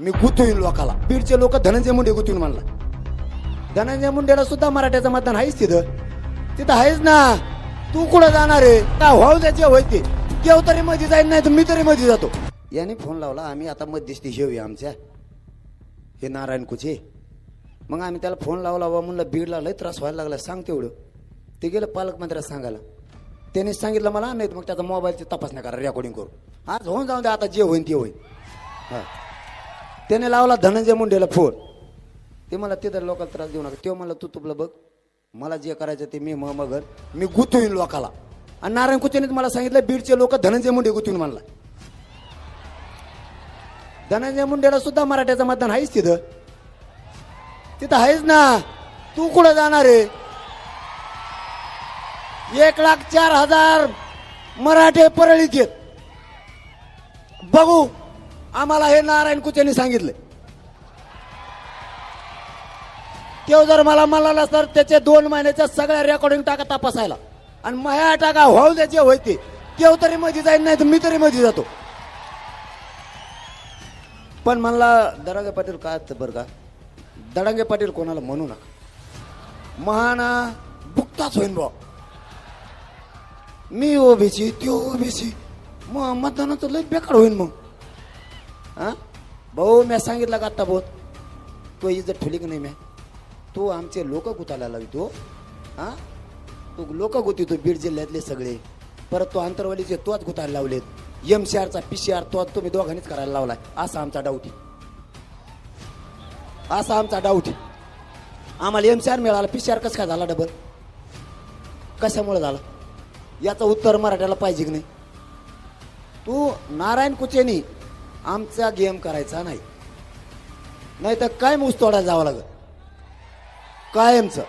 मी गुतवीन लोकाला. बीडचे लोक धनंजय मुंडे गुतवीन म्हणला. धनंजय मुंडेला सुद्धा मराठ्याचं मतदान आहेच तिथं. तिथं आहेच ना. तू कुठं जाणार आहे? का व्हाव त्याचे व्हायचे ते देव तरी मध्ये जाईल नाही तर मी तरी मध्ये जातो. याने फोन लावला आम्ही आता मध्यस्थी घेऊया आमच्या. हे नारायण कुचे. मग आम्ही त्याला फोन लावला बा म्हणलं बीडला लय त्रास व्हायला लागला सांग तेवढं. ते गेलं पालकमंत्र्याला सांगायला. त्याने सांगितलं मला नाही मग त्याचा मोबाईलची तपासण्या करा रेकॉर्डिंग करू. आज होऊन जाऊन दे आता जे होईन ते होईन. हा. त्याने लावला धनंजय मुंडेला फोन. ते मला तिथं लोकांना त्रास देऊ नका. तेव्हा मला तू तुपलं बघ मला जे करायचं ते मी मग मगर मी गुतवीन लोकाला. आणि नारायण कुचेने मला सांगितलं बीडचे लोक धनंजय मुंडे गुतवीन म्हणला. धनंजय मुंडेला सुद्धा मराठ्याचं मतदान आहेच तिथं. तिथं आहेच ना. तू कुठं जाणार आहे? एक लाख चार हजार मराठे परळीत येत. बघू. आम्हाला हे नारायण कुचेने सांगितलं. तेव्हा जर मला म्हणाला तर त्याचे दोन महिन्याच्या सगळ्या रेकॉर्डिंग टाका तपासायला. आणि माया टाका होऊ द्यायचे होय ते. तेव्हा तरी मध्ये जाईल नाही तर मी तरी मध्ये जातो. पण म्हणला दडांगे पाटील काय असतं बरं का? दडांगे पाटील कोणाला म्हणू नका. महाना बुकताच होईन बा मी ओबीसी त्यो ओबीसी. मग मतदानाचं लय बेकार होईन मग. हां? भाऊ मी सांगितलं का आत्ता भाऊ तो इज्जत ठेवली की नाही म्या? तू आमचे लोक गुतायला लावितो हां? तू लोक गुतितो बीड जिल्ह्यातले सगळे. परत तो आंतरवालीचे तोच गुतायला लावलेत. एम सी आरचा पी सी आर तो तुम्ही दोघांनीच करायला लावलाय. असा आमचा डाऊट आहे. असा आमचा डाऊट आहे. आम्हाला एम सी आर मिळाला पी सी आर कसं काय झाला डबल कशामुळे झाला? याचं उत्तर मराठ्याला पाहिजे की नाही? तू नारायण कुचेनी आमचा गेम करायचा नाही. नाही तर काय ऊस जावं लागत कायमचं.